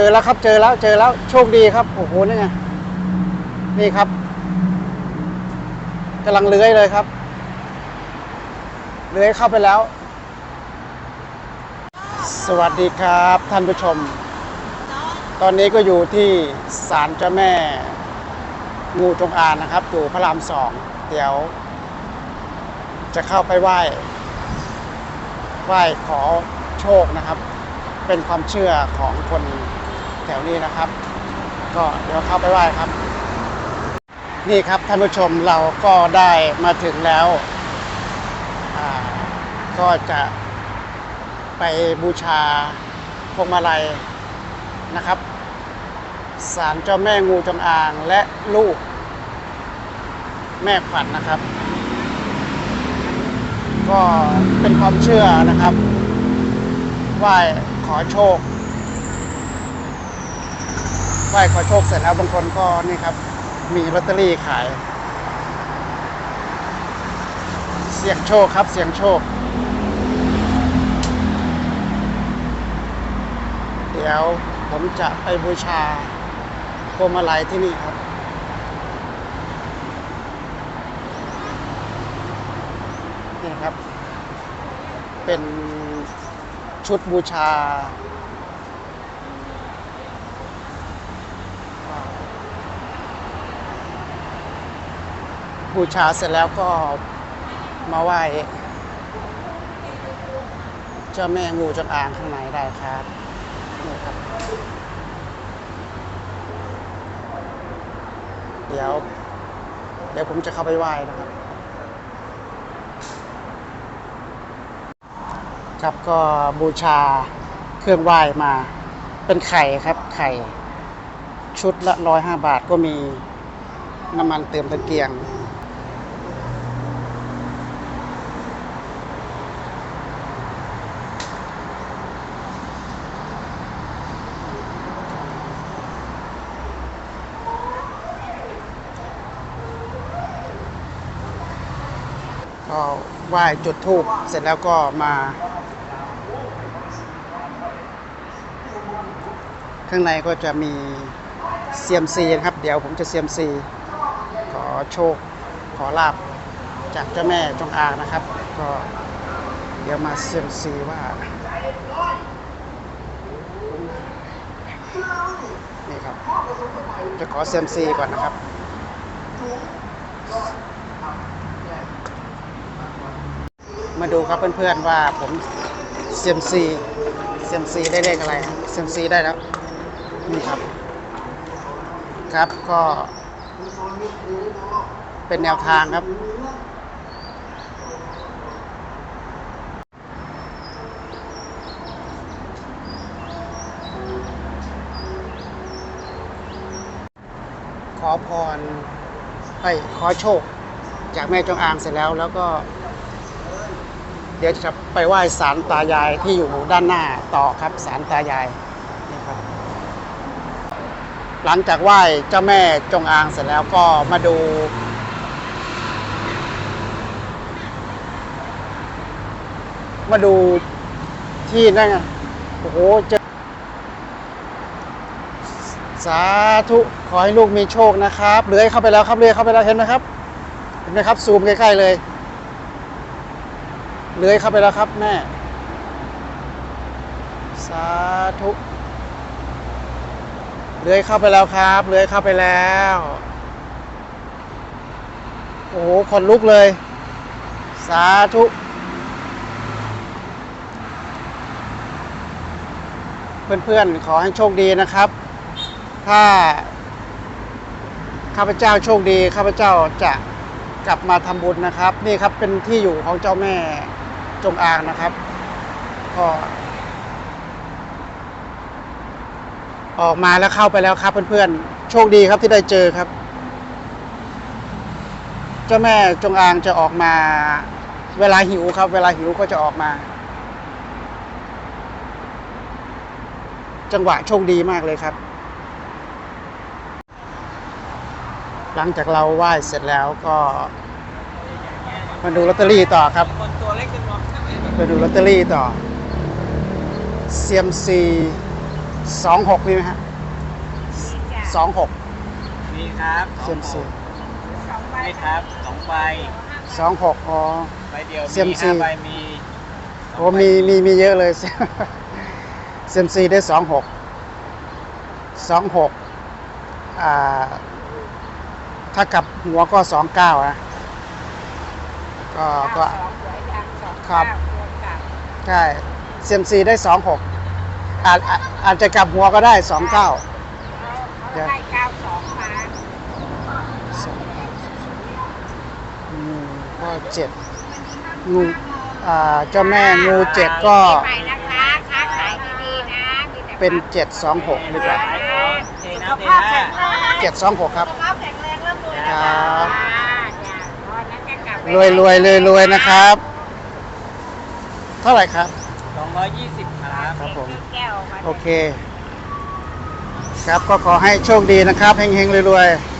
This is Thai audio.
เจอแล้วครับเจอแล้วเจอแล้วโชคดีครับโอ้โหนี่ไงนี่ครับกำลังเลื้อยเลยครับเลื้อยเข้าไปแล้ว สวัสดีครับท่านผู้ชม ตอนนี้ก็อยู่ที่ศาลเจ้าแม่งูจงอางนะครับ อยู่พระรามสองเดี๋ยว จะเข้าไปไหว้ไหว้ขอโชคนะครับเป็นความเชื่อของคน ถวนี้นะครับ ก็เดี๋ยวเข้าไปไหว้ครับ นี่ครับท่านผู้ชมเราก็ได้มาถึงแล้วก็จะไปบูชาพวงมาลัยนะครับศาลเจ้าแม่งูจงอางและลูก แม่ขวัญนนะครับ ก็เป็นความเชื่อนะครับไหว้ขอโชค ไหว้ขอโชคเสร็จแล้วบางคนก็นี่ครับ มีลอตเตอรี่ขาย เสี่ยงโชคครับ เสี่ยงโชค เดี๋ยวผมจะไปบูชาพวงมาลัยที่นี่ครับนี่ครับ เป็นชุดบูชา บูชาเสร็จแล้วก็มาไหว้เจ้าแม่งูจงอางข้างในได้ครับนี่ครับ เดี๋ยว เดี๋ยวผมจะเข้าไปไหว้นะครับ ครับก็บูชาเครื่องไหว้มา เป็นไข่ครับ ไข่ ชุดละร้อยห้าบาทก็มีน้ำมันเติมตะเกียง ก็ไหว้จุดธูปเสร็จแล้วก็มาข้างในก็จะมีเซียมซีนะครับ เดี๋ยวผมจะเซียมซีขอโชค ขอลาบจากเจ้าแม่จงอางนะครับ ก็เดี๋ยวมาเซียมซีว่านี่ครับ จะขอเซียมซีก่อนนะครับ มาดูครับเพื่อนๆว่าผมเซียมซีเซียมซีได้เลขอะไรเซียมซีได้แล้วนี่ครับ ครับก็เป็นแนวทางครับ ขอพรไปขอโชค จากแม่จงอางเสร็จแล้วแล้วก็ เดี๋ยวจะไปไหว้ศาลตายายที่อยู่ด้านหน้าต่อครับศาลตายายนี่ครับ หลังจากไหว้เจ้าแม่จงอางเสร็จแล้วก็มาดู มาดูที่นั่นไงโอ้โหเจอสาธุขอให้ลูกมีโชคนะครับเลื้อยเข้าไปแล้วครับเลื้อยเข้าไปแล้วเห็นไหมครับเห็นไหมครับซูมใกล้ๆเลย เลื้อยเข้าไปแล้วครับแม่ สาธุเลื้อยเข้าไปแล้วครับเลื้อยเข้าไปแล้ว โอ้โหขนลุกเลย สาธุเพื่อนๆ ขอให้โชคดีนะครับ ถ้าข้าพเจ้าโชคดีข้าพเจ้าจะกลับมาทำบุญนะครับ นี่ครับเป็นที่อยู่ของเจ้าแม่ จงอางนะครับ ก็ออกมาแล้วเข้าไปแล้วครับเพื่อนๆ โชคดีครับที่ได้เจอครับ เจ้าแม่จงอางจะออกมา เวลาหิวครับ เวลาหิวก็จะออกมา จังหวะโชคดีมากเลยครับ หลังจากเราไหว้เสร็จแล้วก็มาดูลอตเตอรี่ต่อครับ ไปดูลอตเตอรี่ต่อ เซียมซีสองหกมีไหมฮะมีจ้ะสองหกมีครับเซียมซีสองใบนี่ครับสองใบสองหกอ๋อใบเดียวเซียมมีซีห้าใบมีโอ้มีมีมีเยอะเลยเซยมซีได้สองหกสองหกอ่าถ้ากลับหัวก็สองเก้านะก็ก็สองหวยดังสองครับเก้ารวมกับ ใช่เซยมซีได้สองหกอาจอาจอาจจะกลับหัวก็ได้สองเก้าเขาเขาได้เก้าสองมาอืมก็เจ็ดงูอ่าเจ้าแม่งูเจ็ดก็ใหม่นะคะค้าขายดีๆนะมีแต่เป็นเจ็ดสองหกดีกว่าขายเขาเทสุขน้ำเทภาพท่าแข็งแรงเจ็ดสองหกครับ สุขภาพแข็งแรงร่ำรวยนะครัคะบ จ้ะพอนั้นจะกลับไป รวยรวยรวยรวยนะครับ เท่าไหร่ครับสองร้อยยี่สิบครับครับผม แก้วมา โอเค ครับก็ขอให้โชคดีนะครับเฮงๆรวยๆ